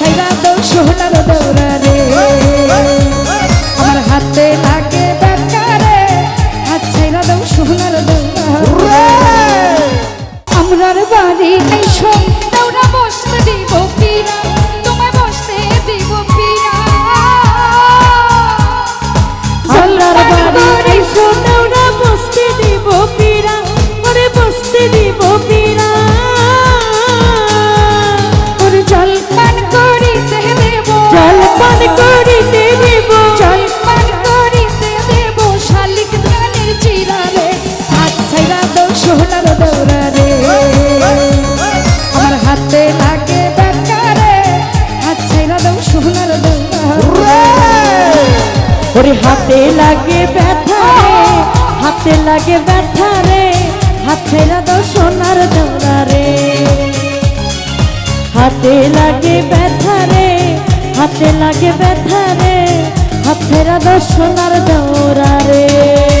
সাইরা দৌ সোহনার দৌড়ারে হাতে লাগে ব্যথা রে হাতে লাগে ব্যথা রে হাত সোনার দৌড়া রে। হাতে লাগে ব্যথা রে হাতে লাগে ব্যথা রে হাত সোনার দৌড়া রে।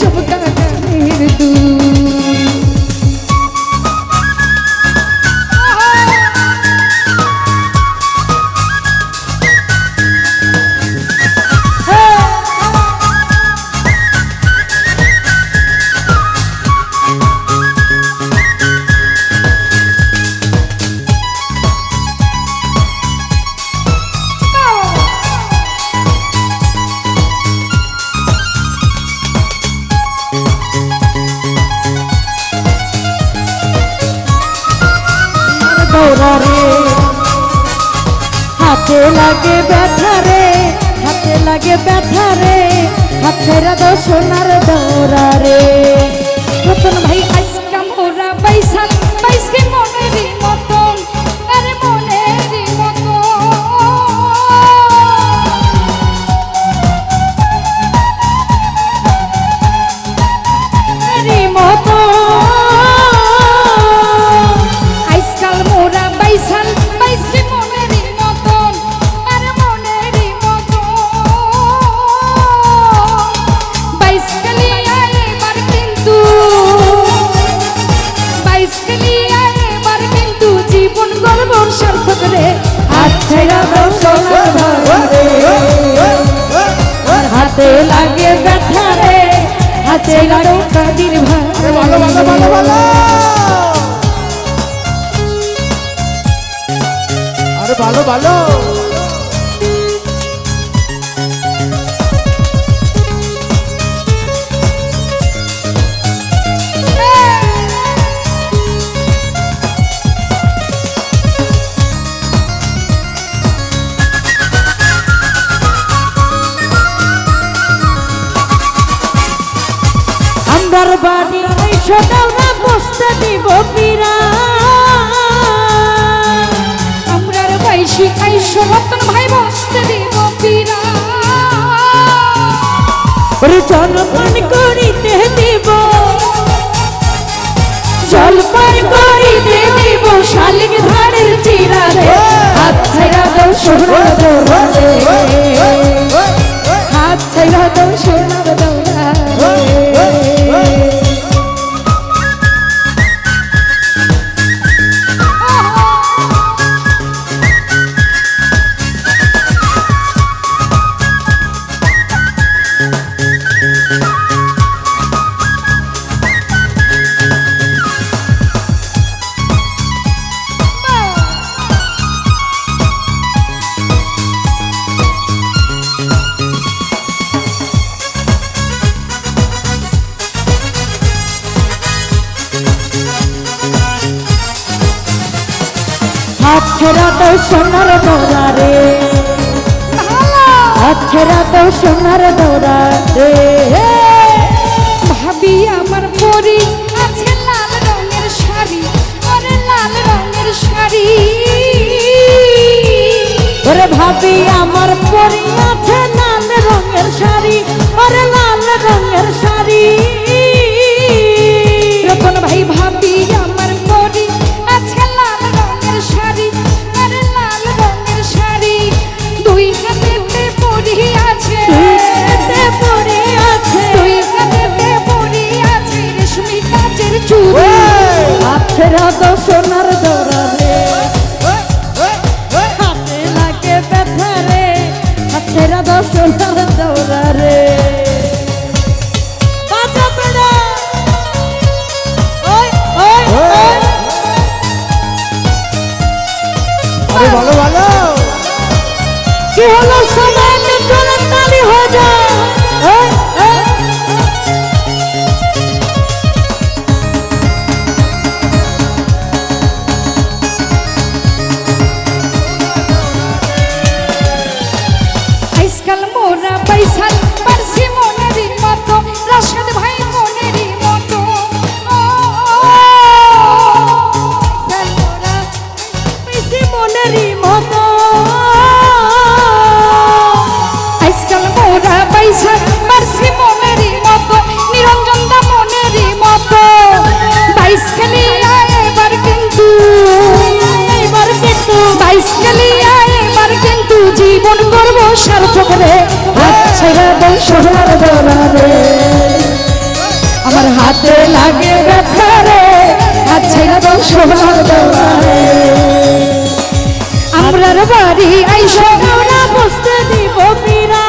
চোখ কানের তুই হাতে লাগে ব্যথা রে হাতে লাগে ব্যথা রে হাতেরা দো সোনার দৌড়া রে। হাতে লাগে ব্যথা রে হাতে লাগে কাদির ভালো ভালো ভালো ভালো। আরে ভালো ভালো। আল্লাহর বাড়ি ওই সোনালরা বসতে দিব পীরা। আমরার বাইশি আইসো রতন ভাই, বসতে দিব পীরা। ওরে জলপান করিতে দিব। জলপান করি আচ্ছা তো সোনার দৌড়া রে ভালো আচ্ছা তো সোনার দৌড়া রে ভাবি আমার পরি আছে লাল রঙের শাড়ি ওরে লাল রঙের শাড়ি। ওরে ভাবি আমার পরি আছে লাল রঙের শাড়ি ওরে লাল রঙের শাড়ি। আচ্ছা তো সোনার দৌড়া রে হাতে লাগে ব্যথা রে আচ্ছা তো সোনার দৌড়া রে ভালো ভালো কি হলো সবাই আজকাল মোরা পয়সার পারছি মনেরই মতো, রাশেদ ভাই মনেরই মতো। মনেরই মতো। আজকাল মোরা পয়সা পারছি মনেরই মতো, নিরঞ্জন দা মনেরই মতো। বাইশ খেলিয়া এবার কিন্তু এবার কিন্তু। বাইশ খেলিয়া এবার কিন্তু, জীবন করব সার্থক রে দাও সোনার আমার হাতে লাগে ব্যথা রে আচ্ছা দাও সোনার দৌড়া আমরার বাড়ি আইসো ওরা বসতে দিব পীরা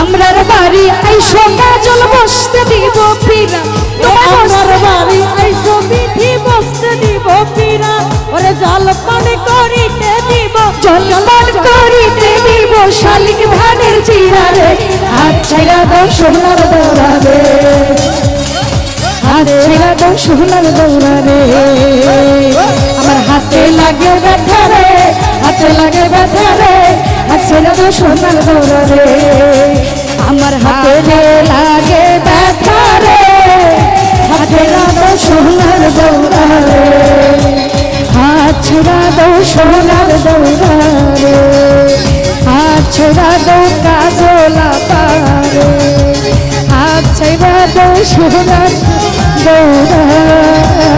আমরার বাড়ি আইসো কাজল বসতে দিব পিরা তোমার আমার বাড়ি আইসো বিধি বসতে দিব পীরা ওরে জল পানি করিতে দিব দিব শালিক ধানের চিরা রে আচ্ছা দাও সোনার দৌড়া রে আচ্ছা দাও সোনার দৌড়া রে আমার হাতে লাগে ব্যথা রে, হাতে লাগে ব্যথা রে আচ্ছা দাও সোনার দৌড়া রে আমার হাতে লাগে ব্যথা রে, হাতে দাও সোনার দৌড়া রে আছড়া দো সোনার দৌড়া আছড়া দো সোনার দৌড়া